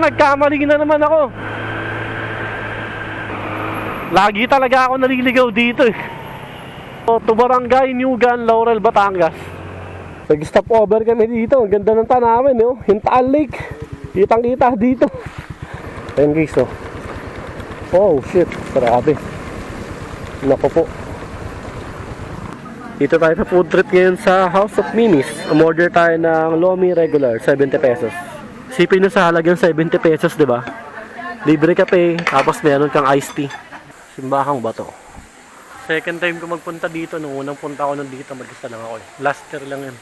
nagkamali na naman ako. Lagi talaga ako naliligaw dito eh. So, to Barangay New Gan, Laurel, Batangas. Nag-stop over kami dito. Ang ganda ng tanawin, no? Yung Taal Lake. Kitang kita dito. Ayun guys, oh. Oh, shit. Grabe. Nako po. Dito tayo sa food trip ngayon sa House of Minis. Umorder tayo ng Lomi Regular, 70 pesos. Sipin nyo sa halagang 70 pesos, di ba? Libre kape, tapos meron kang iced tea. Simbahang ba to? Second time ko magpunta dito. Nung unang punta ko nandito, mag-isa lang ako eh. Last year lang yan.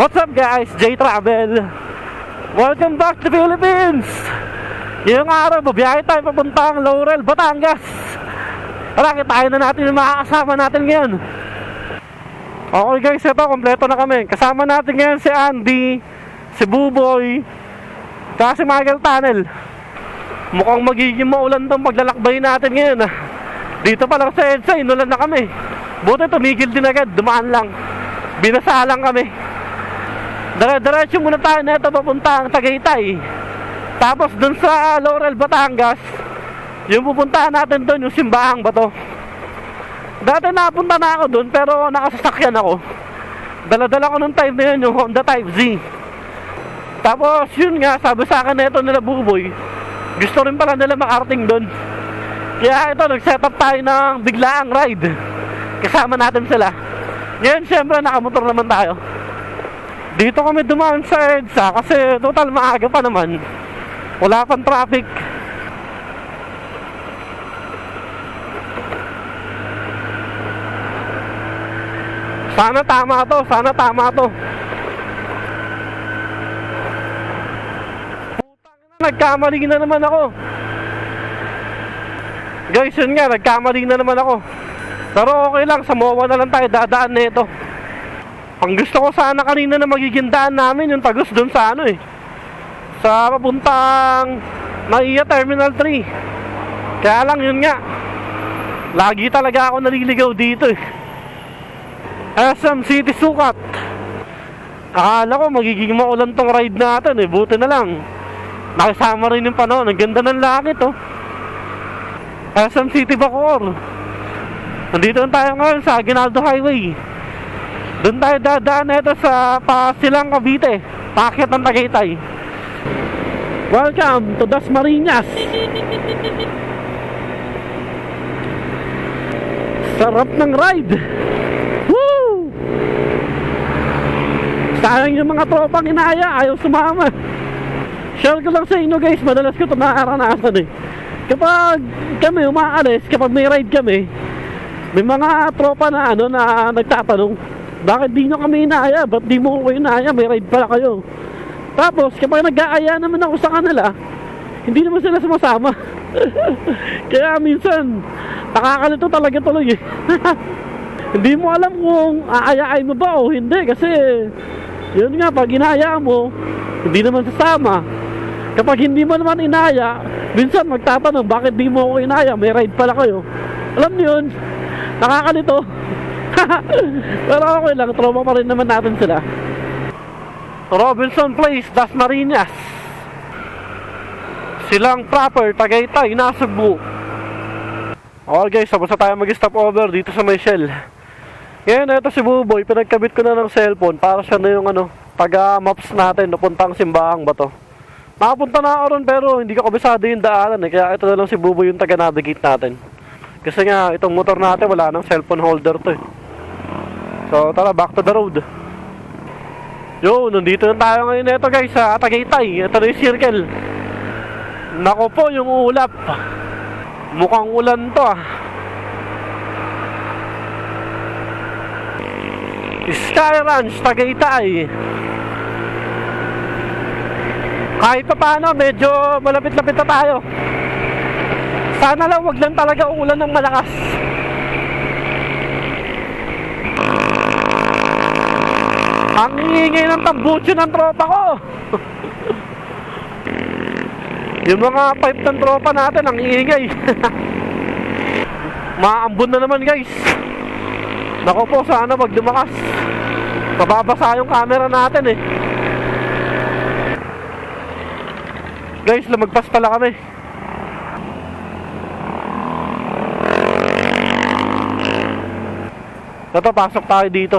What's up guys? J Travel. Welcome back to Philippines. Ngayong araw, babiyahe tayo papuntang Laurel, Batangas. Tara, kitain na natin yung makakasama natin ngayon. Okay guys, ito, kompleto na kami. Kasama natin ngayon si Andy, si Buboy, saka si Michael Tunnel. Mukhang magiging maulan tong paglalakbay natin ngayon. ah. Dito pa lang sa EDSA, inulan na kami. Buti tumigil din agad, dumaan lang. Binasa lang kami. Dire-diretso muna tayo na ito papuntang Tagaytay. Tapos dun sa Laurel, Batangas, yung pupuntahan natin doon, yung simbahang bato. Dati napunta na ako doon pero nakasasakyan ako. Dala-dala ko nung time na yun, yung Honda Type Z. Tapos yun nga, sabi sa akin na ito nila Buboy, gusto rin pala nila makarating doon. Kaya ito, nag-set up tayo ng biglaang ride. Kasama natin sila. Ngayon, syempre, nakamotor naman tayo. Dito kami dumaan sa EDSA kasi total maaga pa naman. Wala pang traffic. Sana tama to, sana tama to. Putang ina, Nagkamali na naman ako. Guys, yun nga, nagkamali na naman ako. Pero okay lang, sa MOA na lang tayo dadaan nito. Ang gusto ko sana kanina na magiging daan namin yung tagos doon sa ano eh. Sa papuntang Naiya Terminal 3. Kaya lang yun nga. Lagi talaga ako naliligaw dito eh. SM City Sukat. Akala ko magiging maulan tong ride natin eh. Buti na lang. Nakisama rin yung panahon. Ang ganda ng langit oh. SM City Bacoor. Nandito na tayo ngayon sa Aguinaldo Highway. Doon tayo dadaan ito sa Pasilang Cavite. Paket ng Tagaytay. Welcome to Das Marinas. Sarap ng ride. Sayang yung mga tropang inaya, ayaw sumama. Share ko lang sa inyo guys, madalas ko ito nakaranasan eh. Kapag kami umaalis, kapag may ride kami, may mga tropa na ano na nagtatanong, bakit di nyo kami inaaya? Ba't di mo ko inaaya? May ride pala kayo. Tapos, kapag nag-aaya naman ako sa kanila, hindi naman sila sumasama. Kaya minsan, nakakalito talaga tuloy eh. hindi mo alam kung aayain mo ba o hindi kasi yun nga, pag inaaya mo, hindi naman sasama. Kapag hindi mo naman inaya, minsan magtatanong, bakit di mo ako inaya? May ride pala kayo. Alam niyo yun, nakakalito. Pero okay lang, trauma pa rin naman natin sila. Robinson Place, Das Marinas. Silang proper, Tagaytay, Nasugbu. Okay guys, tapos na tayo mag-stop over dito sa Michelle. Ngayon, ito si Buboy, pinagkabit ko na ng cellphone para siya na yung ano, taga-maps natin, napuntang simbahang ba to. Nakapunta na ako ron pero hindi ko kabisado yung daanan eh, kaya ito na lang si Buboy yung taga-navigate natin. Kasi nga, itong motor natin wala nang cellphone holder to eh. So, tara, back to the road. Yo, nandito na tayo ngayon ito guys sa Tagaytay. Ito na yung circle. Nako po yung ulap. Mukhang ulan to ah. Sky Ranch, Tagaytay. Kahit pa paano, medyo malapit-lapit na tayo. Sana lang wag lang talaga umulan ng malakas. Ang ingay ng tambucho ng tropa ko. Yung mga pipe ng tropa natin, ang ingay. Maambon na naman guys. Nako po, sana wag lumakas. Mababasa yung camera natin eh. Guys, lumagpas pala kami. Ito, pasok tayo dito.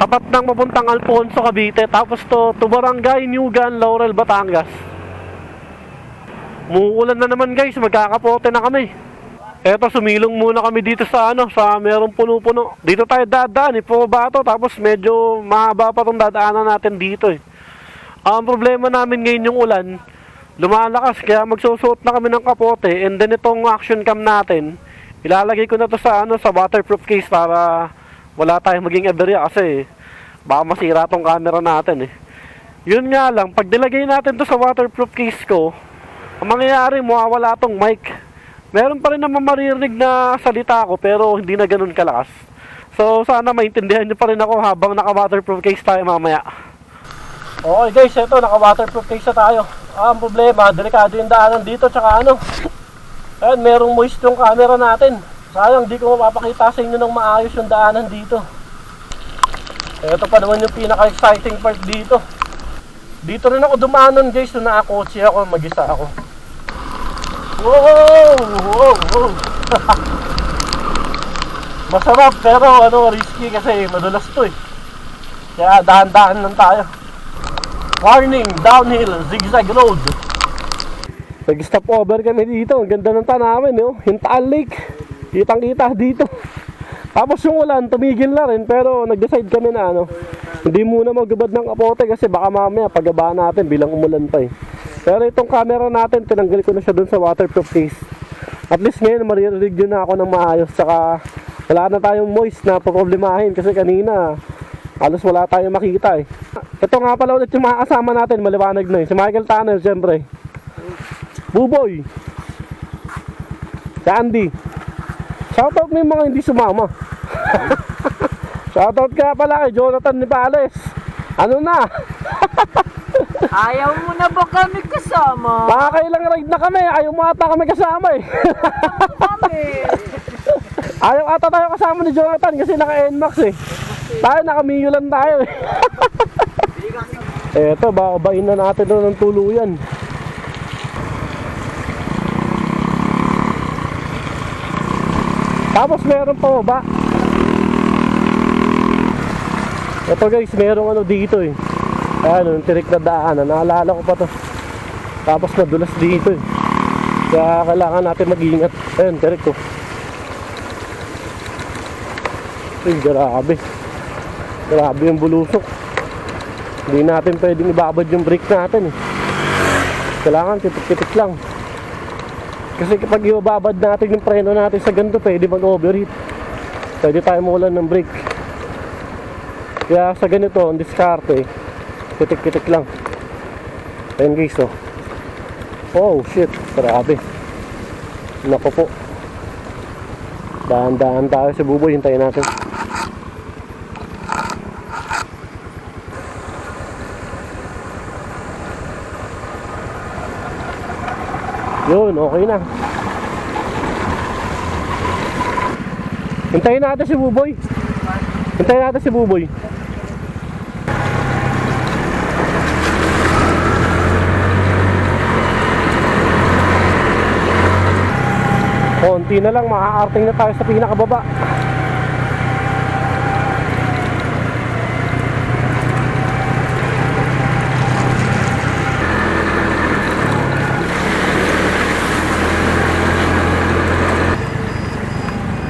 Tapat ng mapuntang Alfonso, Cavite. Tapos to, to Barangay, Newgan, Laurel, Batangas. Muulan na naman guys, magkakapote na kami. Eto, sumilong muna kami dito sa ano, sa merong puno-puno. Dito tayo dadaan, eh, puro bato, tapos medyo mahaba pa tong dadaanan natin dito eh. Ang problema namin ngayon yung ulan, lumalakas, kaya magsusuot na kami ng kapote, and then itong action cam natin, ilalagay ko na to sa ano, sa waterproof case para wala tayong maging aberya kasi baka masira tong camera natin eh. Yun nga lang, pag nilagay natin to sa waterproof case ko, ang mangyayari, mawawala tong mic. Meron pa rin naman maririnig na salita ko pero hindi na ganun kalakas. So sana maintindihan nyo pa rin ako habang naka-waterproof case tayo mamaya. Okay guys, ito naka-waterproof case na tayo. Ah, ang problema, delikado yung daanan dito tsaka ano. Ayun, merong moist yung camera natin. Sayang, di ko mapapakita sa inyo ng maayos yung daanan dito. Ito pa naman yung pinaka-exciting part dito. Dito rin ako dumanon guys, nung nakakotse ako, mag-isa ako. Wow! Wow! Wow! Masarap pero ano, risky kasi madulas to eh. Kaya dahan-dahan lang tayo. Warning, downhill, zigzag road. Nag-stop over kami dito. Ang ganda ng tanawin, no? Yung Taal Lake. Kitang-kita dito. Tapos yung ulan, tumigil na rin. Pero nag-decide kami na ano, hindi muna magubad ng kapote kasi baka mamaya pagabaan natin bilang umulan pa eh. Pero itong camera natin, tinanggal ko na siya dun sa waterproof case. At least ngayon, maririnig yun na ako ng maayos. Saka wala na tayong moist na problemahin kasi kanina halos wala tayong makita eh. Ito nga pala ulit yung mga natin, maliwanag na eh. Si Michael Tanner, siyempre. Buboy. Si Andy. Shoutout mo yung mga hindi sumama. Shoutout kaya pala kay Jonathan Nipales. Ano na? Ayaw mo na ba kami kasama? Pakakailang ride na kami. Ayaw mo ata kami kasama eh. Kami! Ayaw ata tayo kasama ni Jonathan kasi naka-NMAX eh. Tayo naka-Mio lang tayo eh. Eto, babain na natin doon ng tuluyan. Tapos meron pa ba? Ito guys, merong ano dito eh. Ano, yung tirik na daanan. Naalala ko pa to. Tapos madulas dito eh. Kaya kailangan natin mag-ingat. Ayun, tirik ko. Ay, grabe. Grabe yung bulusok. Hindi natin pwedeng ibabad yung brake natin eh. Kailangan titik-titik lang. Kasi kapag ibababad natin yung preno natin sa ganito, pwede mag-overheat. Pwede tayo mawalan ng brake. Kaya sa ganito, ang diskarte, titik-titik lang. Ayun guys, oh. Oh, shit. Grabe. Naku po. Dahan-dahan tayo sa buboy. Hintayin natin. Yun, okay na. Hintayin natin si Buboy. Hintayin natin si Buboy. Konti na lang, makakaarting na tayo sa pinakababa.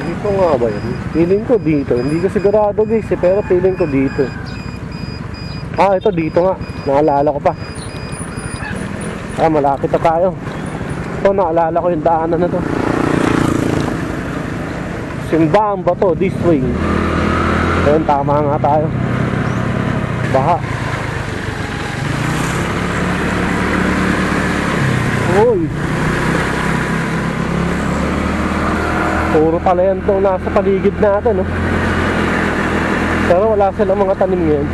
Dito nga ba yun? Feeling ko dito. Hindi ko sigurado guys eh, pero feeling ko dito. Ah, ito dito nga. Naalala ko pa. Ah, malapit na tayo. Ito, naalala ko yung daanan na to. Simbang ba to? This way. Ayun, tama nga tayo. Baha. Uy. Puro pala nasa paligid natin, no? Pero wala silang mga tanim ngayon.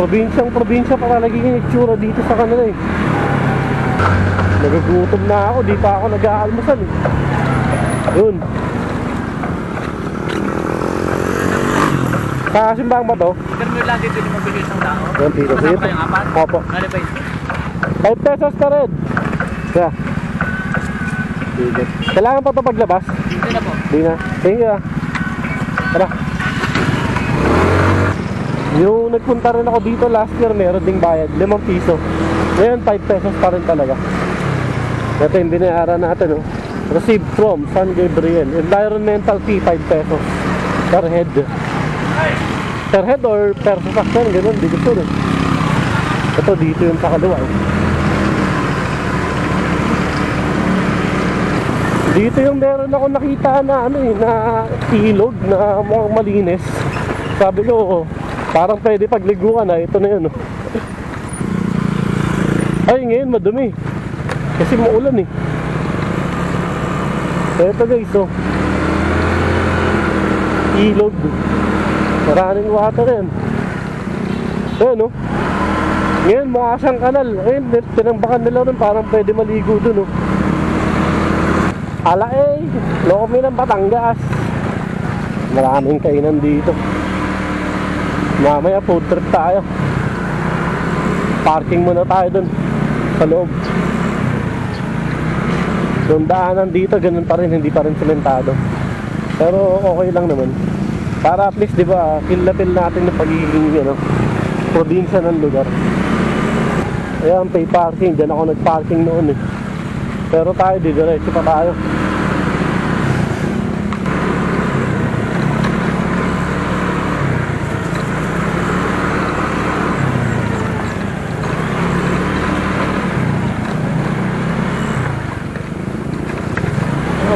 Probinsyang probinsya para laging itsura dito sa kanila eh. Nagugutom na ako, di pa ako nag-aalmusal eh. Yun. Sa simbang ba to? Pero may lagi din mabili ng tao. Yan dito. Kasama yung apat? Opo. Ano ba yun? 5 pesos ka rin. Kaya. Kailangan pa ito paglabas? Hindi na po. Di na. Sige ah. Tara. Yung nagpunta rin ako dito last year, meron ding bayad. 5 piso. Ngayon, 5 pesos pa rin talaga. Ito yung binayaran natin, oh. Received from San Gabriel. Environmental fee, 5 pesos. Per head. Per head or per sasakyan, ganun. Di ko sure. Ito, dito yung sa kaliwa. eh. Dito yung meron ako nakita na ano eh, na ilog na mukhang malinis. Sabi ko, oh, parang pwede pagligo ka na. Ito na yun. Oh. Ay, ngayon madumi. Kasi maulan eh. Ito guys, oh. Ilog. Maraming water yan. Ayan, oh. Ngayon, mukha siyang kanal. Ngayon, tinambakan nila rin parang pwede maligo dun, oh. Ala eh, loko kami ng Batangas. Maraming kainan dito. Mamaya food trip tayo. Parking muna tayo dun sa loob. Yung daanan dito, ganun pa rin, hindi pa rin sementado. Pero okay lang naman. Para at least, di ba, feel natin yung pagiging, ano, probinsya ng lugar. Ayan, pay parking. Diyan ako nag-parking noon eh. Pero tayo, didiretso pa tayo.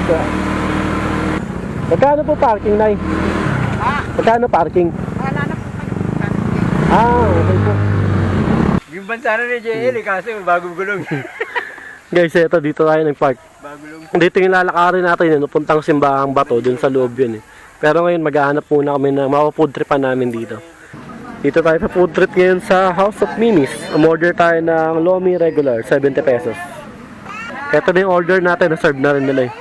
Okay. Magkano po parking, Nay? Ah, Magkano parking? wala na po kayo. Ah, okay po. Yung bansa na ni JL eh, kasi bagong gulong. Guys, eto dito tayo nag-park. bagong Dito yung lalakarin natin yun, puntang simbahang bato, dun sa loob yun eh. Pero ngayon maghahanap muna kami ng mapafood tripan namin dito. Dito tayo sa food trip ngayon sa House of Mimis. Umorder tayo ng Lomi Regular, 70 pesos. Ito na yung order natin, na-serve na rin nila eh.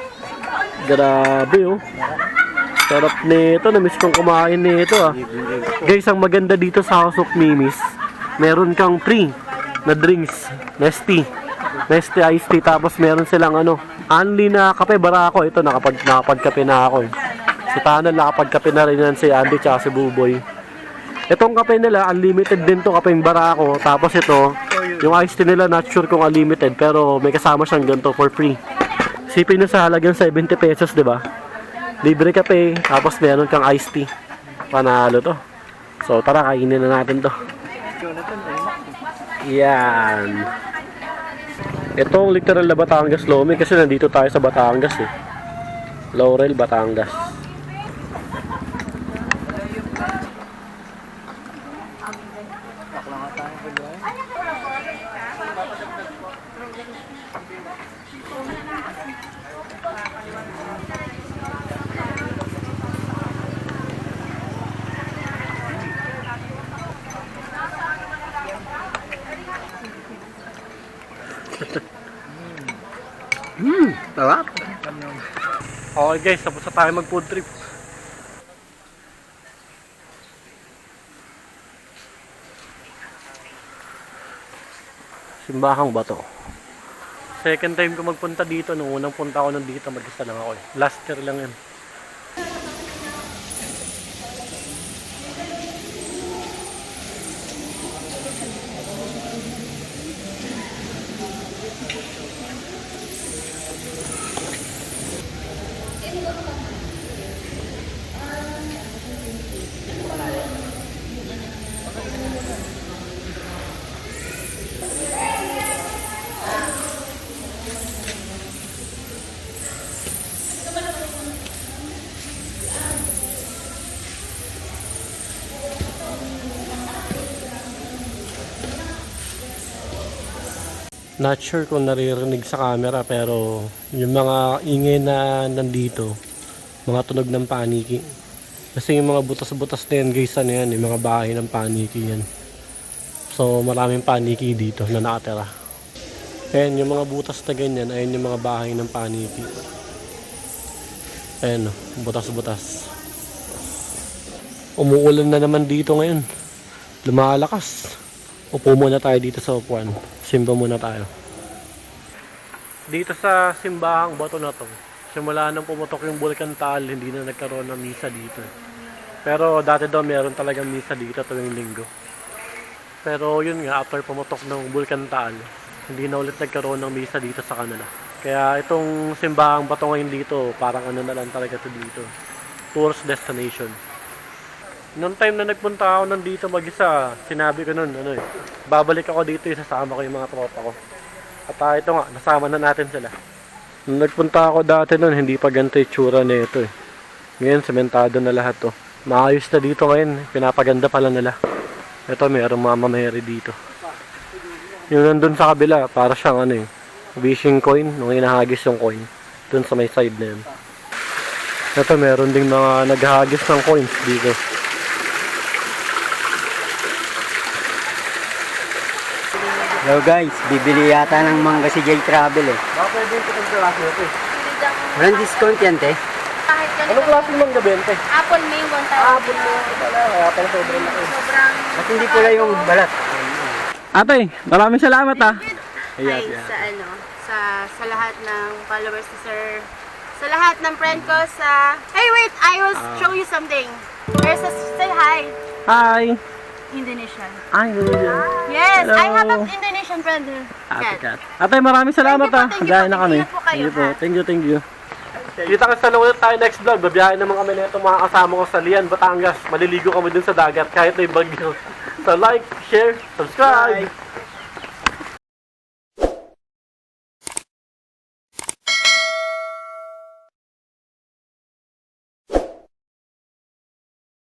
Grabe oh. Sarap nito, na-miss kong kumain nito ah. Guys, ang maganda dito sa House of Mimis, meron kang free na drinks, Nesty. Nesty iced tea, tapos meron silang ano, only na kape barako. Ito, nakapag, nakapagkape na ako eh. Si Tanal, nakapagkape na rin yan si Andy tsaka si Buboy. Itong kape nila, unlimited din to kapeng barako. Tapos ito, yung iced tea nila, not sure kung unlimited, pero may kasama siyang ganito for free. Sipin nyo sa halagang 70 pesos, di ba? Libre kape, tapos meron kang iced tea. Panalo to. So tara, kainin na natin to. Yan. Itong literal na Batangas Lomi kasi nandito tayo sa Batangas eh. Laurel, Batangas. Sarap. Okay guys, tapos na tayo mag food trip. Simbahang bato. Second time ko magpunta dito. Nung unang punta ko nandito, mag-isa lang ako eh. Last year lang yun. Not sure kung naririnig sa camera pero yung mga ingay na nandito, mga tunog ng paniki. Kasi yung mga butas-butas na yan guys, ano yan, yung mga bahay ng paniki yan. So maraming paniki dito na nakatira. Ayan, yung mga butas na ganyan, ayan yung mga bahay ng panipi. Ayan, oh, butas-butas. Umuulan na naman dito ngayon. Lumalakas. Upo muna tayo dito sa upuan. Simba muna tayo. Dito sa simbahang bato na to, simula nang pumutok yung Bulkan Taal, hindi na nagkaroon ng misa dito. Pero dati daw meron talagang misa dito tuwing linggo. Pero yun nga, after pumutok ng Bulkan Taal, hindi na ulit nagkaroon ng misa dito sa kanila. Kaya itong simbahang bato ngayon dito, parang ano na lang talaga to dito. Tourist destination. Noong time na nagpunta ako nandito mag-isa, sinabi ko nun, ano eh, babalik ako dito, isasama ko yung mga tropa ko. At ah, ito nga, nasama na natin sila. Nung nagpunta ako dati nun, hindi pa ganito yung tsura na ito eh. Ngayon, sementado na lahat to. Maayos na dito ngayon, pinapaganda pala nila. Ito, mayroong Mama Mary dito. Yung nandun sa kabila, para siyang ano eh, wishing coin, nung inahagis yung coin. Dun sa may side na yun. Ito, meron ding mga naghahagis ng coins dito. Hello guys, bibili yata ng mangga si J Travel eh. Baka pwede yung kitang klase ito eh. Walang discount yan, te. Kahit ganito. Anong klase mong gabente? Apple May 1,000. Apple mo pala, kaya pala sobrang laki. Sobrang... At hindi pula yung balat. Ate, maraming salamat ah. Hi sa ano, sa sa lahat ng followers ni Sir. Sa lahat ng friend ko sa... Hey, wait! I will Ah. show you something. There's a... Say hi. Hi! Indonesian. Ay, Yes, I have Hello. an Indonesian friend. Ate Kat. Kat. Ate, maraming salamat Thank you po, ah. thank you po. na kami. Ingat po kayo, Thank you po. ha? Thank you, thank you. Kita ka sa ulit tayo next vlog. Babiyahin naman kami na itong mga kasama ko sa Lian, Batangas. Maliligo kami dun sa dagat kahit may bagyo. So like, share, subscribe.